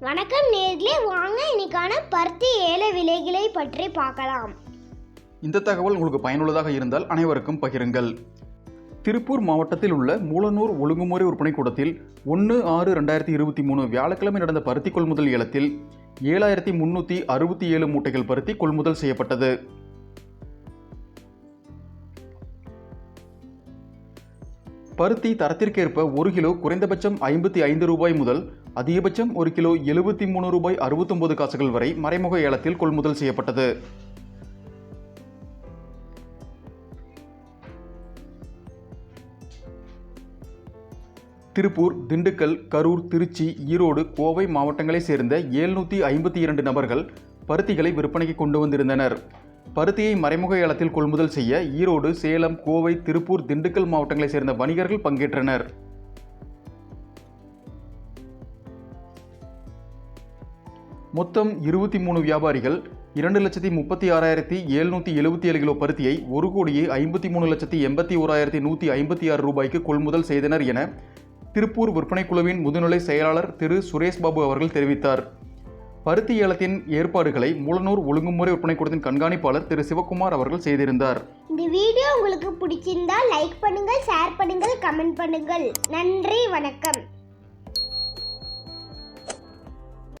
வணக்கம் நேர்களே வாங்க இன்னைக்கான பருத்தி ஏல விலைகளை பற்றி பார்க்கலாம். இந்த தகவல் உங்களுக்கு பயனுள்ளதாக இருந்தால் அனைவருக்கும் பகிருங்கள். திருப்பூர் மாவட்டத்தில் உள்ள மூலனூர் ஒழுங்குமுறை விற்பனை கூடத்தில் ஒன்று ஆறு ரெண்டாயிரத்தி இருபத்தி மூணு வியாழக்கிழமை நடந்த பருத்தி கொள்முதல் ஏலத்தில் ஏழாயிரத்தி முன்னூற்றி அறுபத்தி ஏழு மூட்டைகள் பருத்தி கொள்முதல் செய்யப்பட்டது. பருத்தி தரத்திற்கேற்ப ஒரு கிலோ குறைந்தபட்சம் ஐம்பத்தி ஐந்து ரூபாய் முதல் அதிகபட்சம் ஒரு கிலோ எழுபத்தி மூணு ரூபாய் அறுபத்தொன்பது காசுகள் வரை மறைமுக ஏலத்தில் கொள்முதல் செய்யப்பட்டது. திருப்பூர் திண்டுக்கல் கரூர் திருச்சி ஈரோடு கோவை மாவட்டங்களைச் சேர்ந்த ஏழ்நூற்றி ஐம்பத்தி இரண்டு நபர்கள் பருத்திகளை விற்பனைக்கு கொண்டு வந்திருந்தனர். பருத்தியை மறைமுக ஏலத்தில் கொள்முதல் செய்ய ஈரோடு சேலம் கோவை திருப்பூர் திண்டுக்கல் மாவட்டங்களைச் சேர்ந்த வணிகர்கள் பங்கேற்றனர். மொத்தம் இருபத்தி மூணு வியாபாரிகள் இரண்டு லட்சத்தி முப்பத்தி ஆறாயிரத்தி எழுநூற்றி எழுபத்தி ஏழு கிலோ பருத்தியை ஒரு கோடியே ஐம்பத்தி மூணு லட்சத்தி எண்பத்தி ஓராயிரத்தி நூற்றி ஐம்பத்தி ஆறு ரூபாய்க்கு கொள்முதல் செய்தனர் என திருப்பூர் விற்பனை குழுவின் முதுநிலை செயலாளர் திரு சுரேஷ் பாபு அவர்கள் தெரிவித்தார். பருத்தி ஏலத்தின் ஏற்பாடுகளை மூலனூர் ஒழுங்குமுறை விற்பனை கூடத்தின் கண்காணிப்பாளர் திரு சிவகுமார் அவர்கள் செய்திருந்தார். இந்த வீடியோ உங்களுக்கு பிடிச்சிருந்தா லைக் பண்ணுங்கள் ஷேர் பண்ணுங்கள் கமெண்ட் பண்ணுங்கள். நன்றி வணக்கம்.